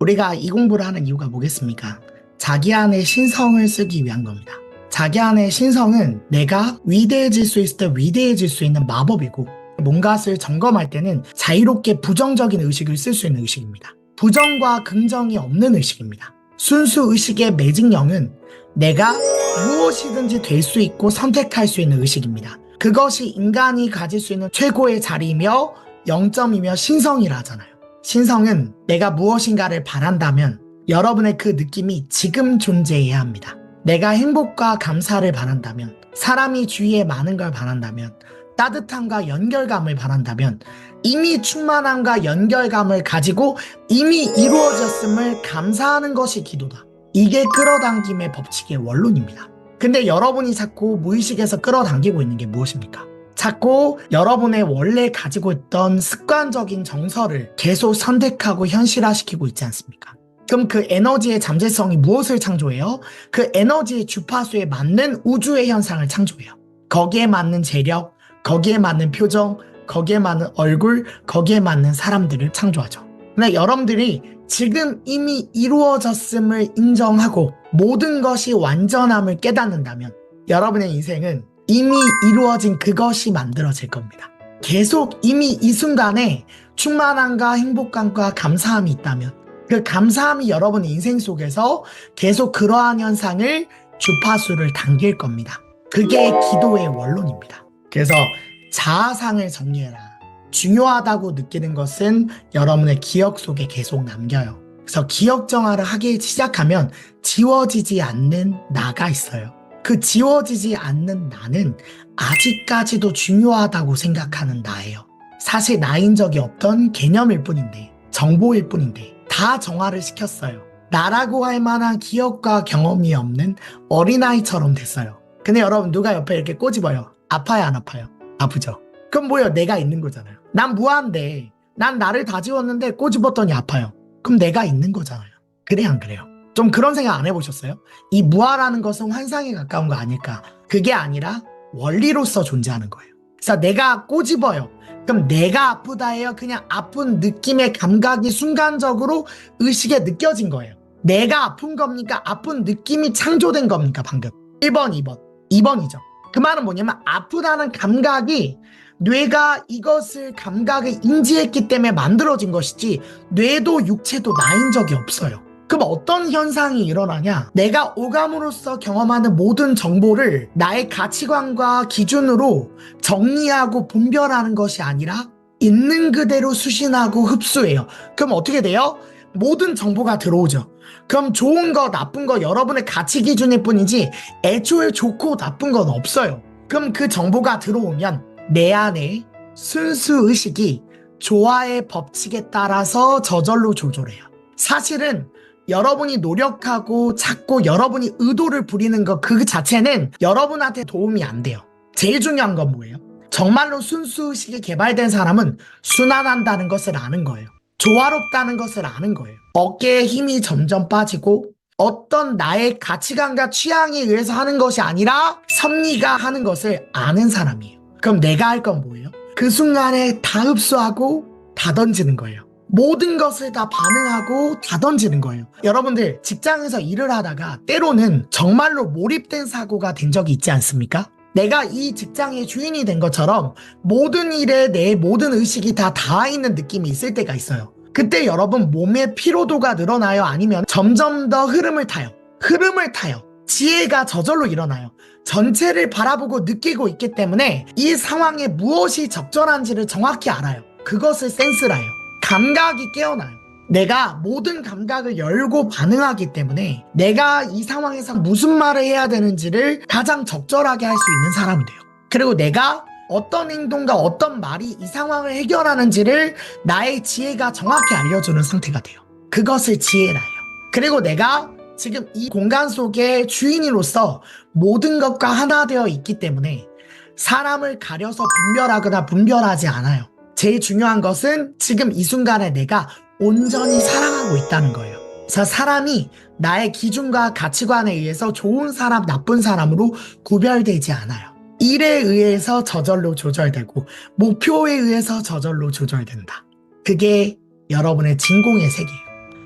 우리가 이 공부를 하는 이유가 뭐겠습니까? 자기 안에 신성을 쓰기 위한 겁니다. 자기 안에 신성은 내가 위대해질 수 있을 때 위대해질 수 있는 마법이고 뭔가를 점검할 때는 자유롭게 부정적인 의식을 쓸 수 있는 의식입니다. 부정과 긍정이 없는 의식입니다. 순수 의식의 매직령은 내가 무엇이든지 될 수 있고 선택할 수 있는 의식입니다. 그것이 인간이 가질 수 있는 최고의 자리이며 영점이며 신성이라 하잖아요. 신성은 내가 무엇인가를 바란다면 여러분의 그 느낌이 지금 존재해야 합니다. 내가 행복과 감사를 바란다면 사람이 주위에 많은 걸 바란다면 따뜻함과 연결감을 바란다면 이미 충만함과 연결감을 가지고 이미 이루어졌음을 감사하는 것이 기도다. 이게 끌어당김의 법칙의 원론입니다. 근데 여러분이 자꾸 무의식에서 끌어당기고 있는 게 무엇입니까? 자꾸 여러분의 원래 가지고 있던 습관적인 정서를 계속 선택하고 현실화시키고 있지 않습니까? 그럼 그 에너지의 잠재성이 무엇을 창조해요? 그 에너지의 주파수에 맞는 우주의 현상을 창조해요. 거기에 맞는 재력, 거기에 맞는 표정, 거기에 맞는 얼굴, 거기에 맞는 사람들을 창조하죠. 근데 여러분들이 지금 이미 이루어졌음을 인정하고 모든 것이 완전함을 깨닫는다면 여러분의 인생은 이미 이루어진 그것이 만들어질 겁니다. 계속 이미 이 순간에 충만함과 행복감과 감사함이 있다면 그 감사함이 여러분의 인생 속에서 계속 그러한 현상을 주파수를 당길 겁니다. 그게 기도의 원론입니다. 그래서 자아상을 정리해라. 중요하다고 느끼는 것은 여러분의 기억 속에 계속 남겨요. 그래서 기억 정화를 하기 시작하면 지워지지 않는 나가 있어요. 그 지워지지 않는 나는 아직까지도 중요하다고 생각하는 나예요. 사실 나인 적이 없던 개념일 뿐인데, 정보일 뿐인데, 다 정화를 시켰어요. 나라고 할 만한 기억과 경험이 없는 어린아이처럼 됐어요. 근데 여러분, 누가 옆에 이렇게 꼬집어요. 아파요, 안 아파요? 아프죠? 그럼 뭐예요? 내가 있는 거잖아요. 난 무한데, 난 나를 다 지웠는데 꼬집었더니 아파요. 그럼 내가 있는 거잖아요. 그래, 안 그래요? 좀 그런 생각 안 해보셨어요? 이 무아라는 것은 환상에 가까운 거 아닐까? 그게 아니라 원리로서 존재하는 거예요. 그래서 내가 꼬집어요. 그럼 내가 아프다예요? 그냥 아픈 느낌의 감각이 순간적으로 의식에 느껴진 거예요. 내가 아픈 겁니까? 아픈 느낌이 창조된 겁니까? 방금. 1번, 2번. 2번이죠. 그 말은 뭐냐면 아프다는 감각이 뇌가 이것을 감각을 인지했기 때문에 만들어진 것이지 뇌도 육체도 나인 적이 없어요. 그럼 어떤 현상이 일어나냐? 내가 오감으로써 경험하는 모든 정보를 나의 가치관과 기준으로 정리하고 분별하는 것이 아니라 있는 그대로 수신하고 흡수해요. 그럼 어떻게 돼요? 모든 정보가 들어오죠. 그럼 좋은 거, 나쁜 거 여러분의 가치 기준일 뿐이지 애초에 좋고 나쁜 건 없어요. 그럼 그 정보가 들어오면 내 안에 순수 의식이 조화의 법칙에 따라서 저절로 조절해요. 사실은 여러분이 노력하고 자꾸 여러분이 의도를 부리는 것 그 자체는 여러분한테 도움이 안 돼요. 제일 중요한 건 뭐예요? 정말로 순수 의식이 개발된 사람은 순환한다는 것을 아는 거예요. 조화롭다는 것을 아는 거예요. 어깨에 힘이 점점 빠지고 어떤 나의 가치관과 취향에 의해서 하는 것이 아니라 섭리가 하는 것을 아는 사람이에요. 그럼 내가 할 건 뭐예요? 그 순간에 다 흡수하고 다 던지는 거예요. 모든 것을 다 반응하고 다 던지는 거예요. 여러분들 직장에서 일을 하다가 때로는 정말로 몰입된 사고가 된 적이 있지 않습니까? 내가 이 직장의 주인이 된 것처럼 모든 일에 내 모든 의식이 다 닿아 있는 느낌이 있을 때가 있어요. 그때 여러분 몸의 피로도가 늘어나요? 아니면 점점 더 흐름을 타요? 흐름을 타요. 지혜가 저절로 일어나요. 전체를 바라보고 느끼고 있기 때문에 이 상황에 무엇이 적절한지를 정확히 알아요. 그것을 센스라요. 감각이 깨어나요. 내가 모든 감각을 열고 반응하기 때문에 내가 이 상황에서 무슨 말을 해야 되는지를 가장 적절하게 할 수 있는 사람이 돼요. 그리고 내가 어떤 행동과 어떤 말이 이 상황을 해결하는지를 나의 지혜가 정확히 알려주는 상태가 돼요. 그것을 지혜라 해요. 그리고 내가 지금 이 공간 속의 주인으로서 모든 것과 하나 되어 있기 때문에 사람을 가려서 분별하거나 분별하지 않아요. 제일 중요한 것은 지금 이 순간에 내가 온전히 사랑하고 있다는 거예요. 그래서 사람이 나의 기준과 가치관에 의해서 좋은 사람, 나쁜 사람으로 구별되지 않아요. 일에 의해서 저절로 조절되고 목표에 의해서 저절로 조절된다. 그게 여러분의 진공의 세계예요.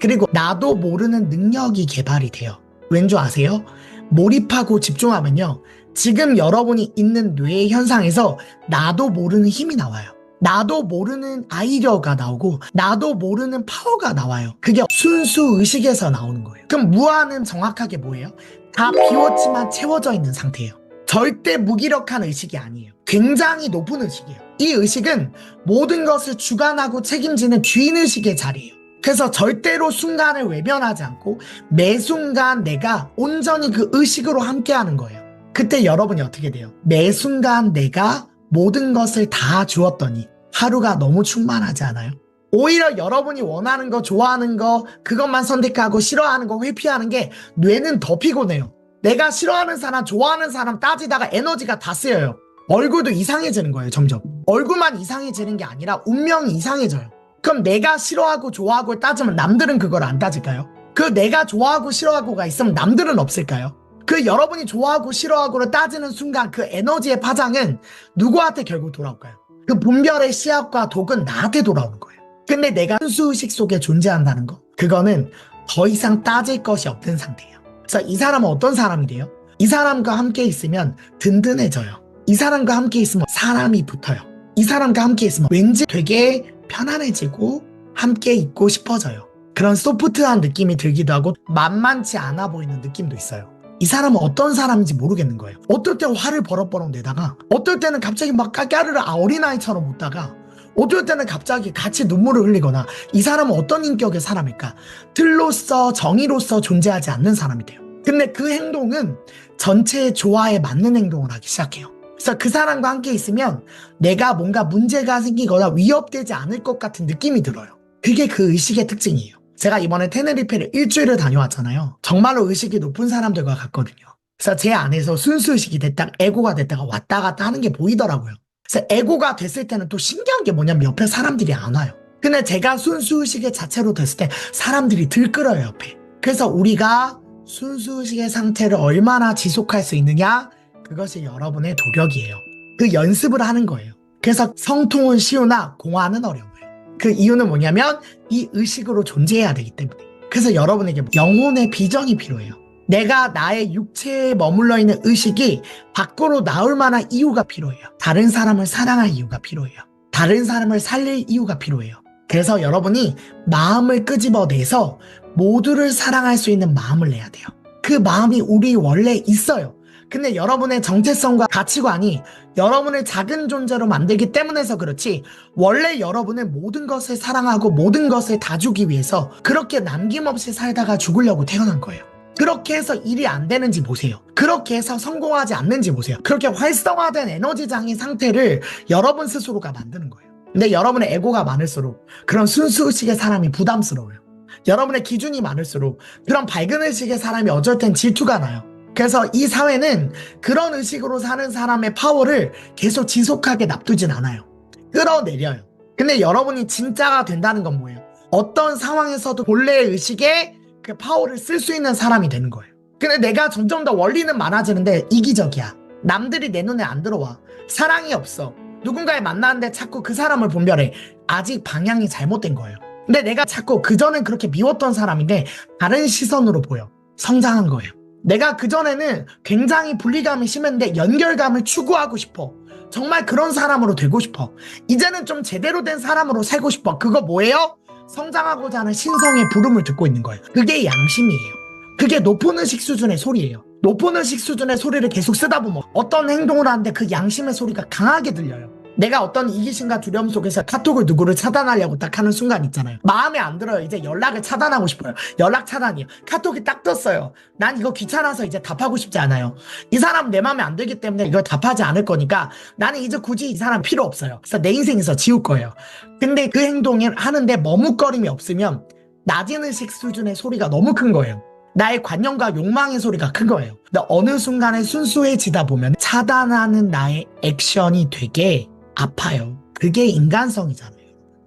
그리고 나도 모르는 능력이 개발이 돼요. 왠줄 아세요? 몰입하고 집중하면요. 지금 여러분이 있는 뇌의 현상에서 나도 모르는 힘이 나와요. 나도 모르는 아이디어가 나오고 나도 모르는 파워가 나와요. 그게 순수 의식에서 나오는 거예요. 그럼 무한은 정확하게 뭐예요? 다 비웠지만 채워져 있는 상태예요. 절대 무기력한 의식이 아니에요. 굉장히 높은 의식이에요. 이 의식은 모든 것을 주관하고 책임지는 주인의식의 자리예요. 그래서 절대로 순간을 외면하지 않고 매 순간 내가 온전히 그 의식으로 함께하는 거예요. 그때 여러분이 어떻게 돼요? 매 순간 내가 모든 것을 다 주었더니 하루가 너무 충만하지 않아요? 오히려 여러분이 원하는 거, 좋아하는 거, 그것만 선택하고 싫어하는 거 회피하는 게 뇌는 더 피곤해요. 내가 싫어하는 사람, 좋아하는 사람 따지다가 에너지가 다 쓰여요. 얼굴도 이상해지는 거예요, 점점. 얼굴만 이상해지는 게 아니라 운명이 이상해져요. 그럼 내가 싫어하고 좋아하고 따지면 남들은 그걸 안 따질까요? 그 내가 좋아하고 싫어하고가 있으면 남들은 없을까요? 그 여러분이 좋아하고 싫어하고를 따지는 순간 그 에너지의 파장은 누구한테 결국 돌아올까요? 그 분별의 씨앗과 독은 나한테 돌아오는 거예요. 근데 내가 순수의식 속에 존재한다는 거, 그거는 더 이상 따질 것이 없는 상태예요. 그래서 이 사람은 어떤 사람이 돼요? 이 사람과 함께 있으면 든든해져요. 이 사람과 함께 있으면 사람이 붙어요. 이 사람과 함께 있으면 왠지 되게 편안해지고 함께 있고 싶어져요. 그런 소프트한 느낌이 들기도 하고 만만치 않아 보이는 느낌도 있어요. 이 사람은 어떤 사람인지 모르겠는 거예요. 어떨 때 화를 버럭버럭 내다가 어떨 때는 갑자기 막 까르르 아, 어린아이처럼 웃다가 어떨 때는 갑자기 같이 눈물을 흘리거나 이 사람은 어떤 인격의 사람일까? 틀로서 정의로서 존재하지 않는 사람이 돼요. 근데 그 행동은 전체의 조화에 맞는 행동을 하기 시작해요. 그래서 그 사람과 함께 있으면 내가 뭔가 문제가 생기거나 위협되지 않을 것 같은 느낌이 들어요. 그게 그 의식의 특징이에요. 제가 이번에 테네리페를 일주일을 다녀왔잖아요. 정말로 의식이 높은 사람들과 갔거든요. 그래서 제 안에서 순수 의식이 됐다가 에고가 됐다가 왔다 갔다 하는 게 보이더라고요. 그래서 에고가 됐을 때는 또 신기한 게 뭐냐면 옆에 사람들이 안 와요. 근데 제가 순수 의식의 자체로 됐을 때 사람들이 들끓어요 옆에. 그래서 우리가 순수 의식의 상태를 얼마나 지속할 수 있느냐 그것이 여러분의 도력이에요. 그 연습을 하는 거예요. 그래서 성통은 쉬우나 공화는 어려워요. 그 이유는 뭐냐면 이 의식으로 존재해야 되기 때문에. 그래서 여러분에게 영혼의 비전이 필요해요. 내가 나의 육체에 머물러 있는 의식이 밖으로 나올 만한 이유가 필요해요. 다른 사람을 사랑할 이유가 필요해요. 다른 사람을 살릴 이유가 필요해요. 그래서 여러분이 마음을 끄집어내서 모두를 사랑할 수 있는 마음을 내야 돼요. 그 마음이 우리 원래 있어요. 근데 여러분의 정체성과 가치관이 여러분을 작은 존재로 만들기 때문에서 그렇지 원래 여러분은 모든 것을 사랑하고 모든 것을 다 주기 위해서 그렇게 남김없이 살다가 죽으려고 태어난 거예요. 그렇게 해서 일이 안 되는지 보세요. 그렇게 해서 성공하지 않는지 보세요. 그렇게 활성화된 에너지장의 상태를 여러분 스스로가 만드는 거예요. 근데 여러분의 에고가 많을수록 그런 순수의식의 사람이 부담스러워요. 여러분의 기준이 많을수록 그런 밝은 의식의 사람이 어쩔 땐 질투가 나요. 그래서 이 사회는 그런 의식으로 사는 사람의 파워를 계속 지속하게 놔두진 않아요. 끌어내려요. 근데 여러분이 진짜가 된다는 건 뭐예요? 어떤 상황에서도 본래의 의식에 그 파워를 쓸 수 있는 사람이 되는 거예요. 근데 내가 점점 더 원리는 많아지는데 이기적이야. 남들이 내 눈에 안 들어와. 사랑이 없어. 누군가를 만나는데 자꾸 그 사람을 분별해. 아직 방향이 잘못된 거예요. 근데 내가 자꾸 그전엔 그렇게 미웠던 사람인데 다른 시선으로 보여. 성장한 거예요. 내가 그전에는 굉장히 분리감이 심했는데 연결감을 추구하고 싶어. 정말 그런 사람으로 되고 싶어. 이제는 좀 제대로 된 사람으로 살고 싶어. 그거 뭐예요? 성장하고자 하는 신성의 부름을 듣고 있는 거예요. 그게 양심이에요. 그게 높은 의식 수준의 소리예요. 높은 의식 수준의 소리를 계속 쓰다 보면 어떤 행동을 하는데 그 양심의 소리가 강하게 들려요. 내가 어떤 이기심과 두려움 속에서 카톡을 누구를 차단하려고 딱 하는 순간 있잖아요. 마음에 안 들어요. 이제 연락을 차단하고 싶어요. 연락 차단이요. 카톡이 딱 떴어요. 난 이거 귀찮아서 이제 답하고 싶지 않아요. 이 사람 내 마음에 안 들기 때문에 이걸 답하지 않을 거니까 나는 이제 굳이 이 사람 필요 없어요. 그래서 내 인생에서 지울 거예요. 근데 그 행동을 하는데 머뭇거림이 없으면 낮은 의식 수준의 소리가 너무 큰 거예요. 나의 관념과 욕망의 소리가 큰 거예요. 근데 어느 순간에 순수해지다 보면 차단하는 나의 액션이 되게 아파요. 그게 인간성이잖아요.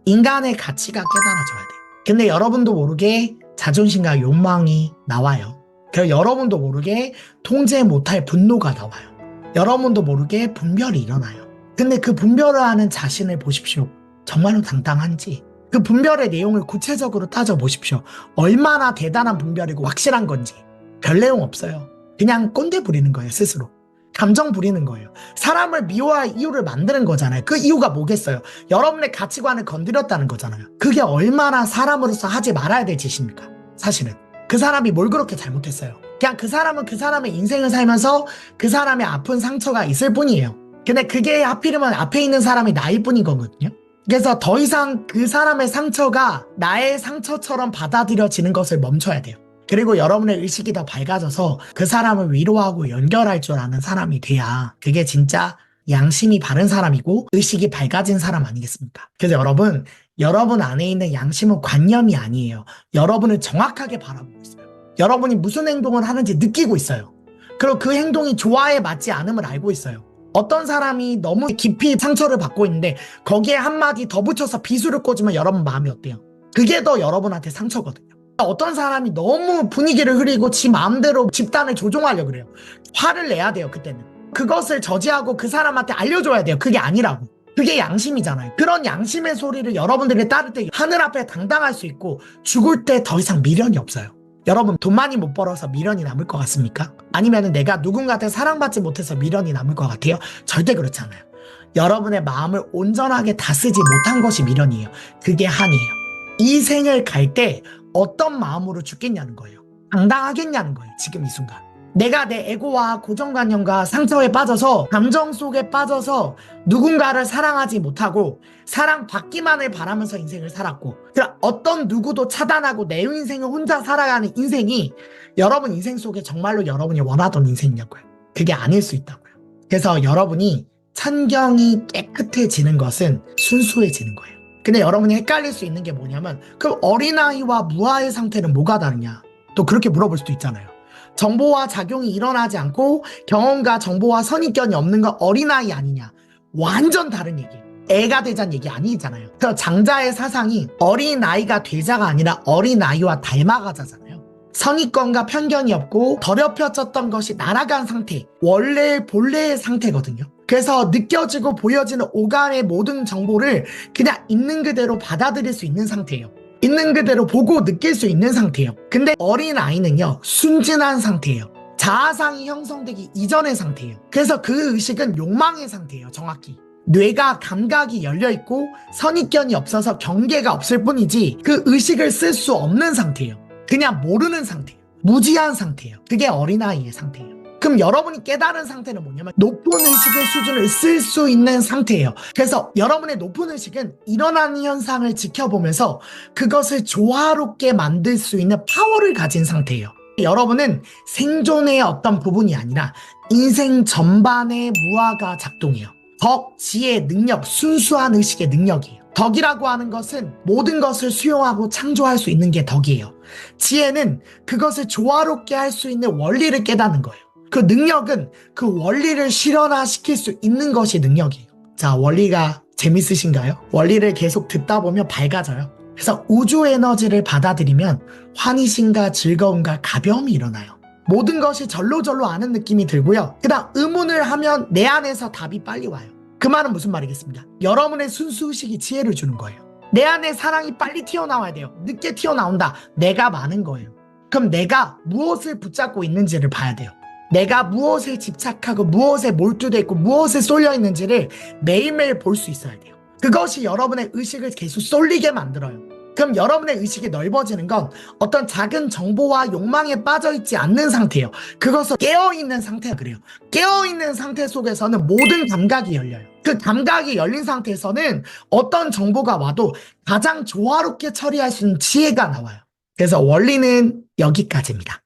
인간의 가치가 깨달아져야 돼. 근데 여러분도 모르게 자존심과 욕망이 나와요. 그리고 여러분도 모르게 통제 못할 분노가 나와요. 여러분도 모르게 분별이 일어나요. 근데 그 분별을 하는 자신을 보십시오. 정말로 당당한지, 그 분별의 내용을 구체적으로 따져보십시오. 얼마나 대단한 분별이고 확실한 건지. 별 내용 없어요. 그냥 꼰대 부리는 거예요, 스스로. 감정 부리는 거예요. 사람을 미워할 이유를 만드는 거잖아요. 그 이유가 뭐겠어요? 여러분의 가치관을 건드렸다는 거잖아요. 그게 얼마나 사람으로서 하지 말아야 될 짓입니까? 사실은. 그 사람이 뭘 그렇게 잘못했어요? 그냥 그 사람은 그 사람의 인생을 살면서 그 사람의 아픈 상처가 있을 뿐이에요. 근데 그게 하필이면 앞에 있는 사람이 나일 뿐인 거거든요. 그래서 더 이상 그 사람의 상처가 나의 상처처럼 받아들여지는 것을 멈춰야 돼요. 그리고 여러분의 의식이 더 밝아져서 그 사람을 위로하고 연결할 줄 아는 사람이 돼야 그게 진짜 양심이 바른 사람이고 의식이 밝아진 사람 아니겠습니까? 그래서 여러분, 여러분 안에 있는 양심은 관념이 아니에요. 여러분을 정확하게 바라보고 있어요. 여러분이 무슨 행동을 하는지 느끼고 있어요. 그리고 그 행동이 좋아에 맞지 않음을 알고 있어요. 어떤 사람이 너무 깊이 상처를 받고 있는데 거기에 한마디 더 붙여서 비수를 꽂으면 여러분 마음이 어때요? 그게 더 여러분한테 상처거든요. 어떤 사람이 너무 분위기를 흐리고 지 마음대로 집단을 조종하려고 그래요. 화를 내야 돼요, 그때는. 그것을 저지하고 그 사람한테 알려줘야 돼요. 그게 아니라고. 그게 양심이잖아요. 그런 양심의 소리를 여러분들이 따를 때 하늘 앞에 당당할 수 있고 죽을 때 더 이상 미련이 없어요. 여러분 돈 많이 못 벌어서 미련이 남을 것 같습니까? 아니면 내가 누군가한테 사랑받지 못해서 미련이 남을 것 같아요? 절대 그렇지 않아요. 여러분의 마음을 온전하게 다스지 못한 것이 미련이에요. 그게 한이에요. 이 생을 갈 때 어떤 마음으로 죽겠냐는 거예요. 당당하겠냐는 거예요. 지금 이 순간. 내가 내 에고와 고정관념과 상처에 빠져서 감정 속에 빠져서 누군가를 사랑하지 못하고 사랑받기만을 바라면서 인생을 살았고 그럼 어떤 누구도 차단하고 내 인생을 혼자 살아가는 인생이 여러분 인생 속에 정말로 여러분이 원하던 인생이냐고요. 그게 아닐 수 있다고요. 그래서 여러분이 찬경이 깨끗해지는 것은 순수해지는 거예요. 근데 여러분이 헷갈릴 수 있는 게 뭐냐면 그럼 어린아이와 무아의 상태는 뭐가 다르냐? 또 그렇게 물어볼 수도 있잖아요. 정보와 작용이 일어나지 않고 경험과 정보와 선입견이 없는 건 어린아이 아니냐. 완전 다른 얘기예요. 애가 되자는 얘기 아니잖아요. 그래서 장자의 사상이 어린아이가 되자가 아니라 어린아이와 닮아가자잖아요. 선입견과 편견이 없고 더럽혀졌던 것이 날아간 상태, 원래 본래의 상태거든요. 그래서 느껴지고 보여지는 오감의 모든 정보를 그냥 있는 그대로 받아들일 수 있는 상태예요. 있는 그대로 보고 느낄 수 있는 상태예요. 근데 어린 아이는요, 순진한 상태예요. 자아상이 형성되기 이전의 상태예요. 그래서 그 의식은 욕망의 상태예요, 정확히. 뇌가 감각이 열려 있고 선입견이 없어서 경계가 없을 뿐이지 그 의식을 쓸 수 없는 상태예요. 그냥 모르는 상태예요. 무지한 상태예요. 그게 어린아이의 상태예요. 그럼 여러분이 깨달은 상태는 뭐냐면 높은 의식의 수준을 쓸 수 있는 상태예요. 그래서 여러분의 높은 의식은 일어나는 현상을 지켜보면서 그것을 조화롭게 만들 수 있는 파워를 가진 상태예요. 여러분은 생존의 어떤 부분이 아니라 인생 전반의 무아가 작동해요. 덕, 지혜, 능력, 순수한 의식의 능력이에요. 덕이라고 하는 것은 모든 것을 수용하고 창조할 수 있는 게 덕이에요. 지혜는 그것을 조화롭게 할 수 있는 원리를 깨닫는 거예요. 그 능력은 그 원리를 실현화시킬 수 있는 것이 능력이에요. 자, 원리가 재밌으신가요? 원리를 계속 듣다 보면 밝아져요. 그래서 우주 에너지를 받아들이면 환희심과 즐거움과 가벼움이 일어나요. 모든 것이 절로절로 아는 느낌이 들고요. 그 다음 의문을 하면 내 안에서 답이 빨리 와요. 그 말은 무슨 말이겠습니까? 여러분의 순수의식이 지혜를 주는 거예요. 내 안에 사랑이 빨리 튀어나와야 돼요. 늦게 튀어나온다. 내가 많은 거예요. 그럼 내가 무엇을 붙잡고 있는지를 봐야 돼요. 내가 무엇에 집착하고 무엇에 몰두돼 있고 무엇에 쏠려 있는지를 매일매일 볼 수 있어야 돼요. 그것이 여러분의 의식을 계속 쏠리게 만들어요. 그럼 여러분의 의식이 넓어지는 건 어떤 작은 정보와 욕망에 빠져 있지 않는 상태예요. 그것을 깨어 있는 상태가 그래요. 깨어 있는 상태 속에서는 모든 감각이 열려요. 그 감각이 열린 상태에서는 어떤 정보가 와도 가장 조화롭게 처리할 수 있는 지혜가 나와요. 그래서 원리는 여기까지입니다.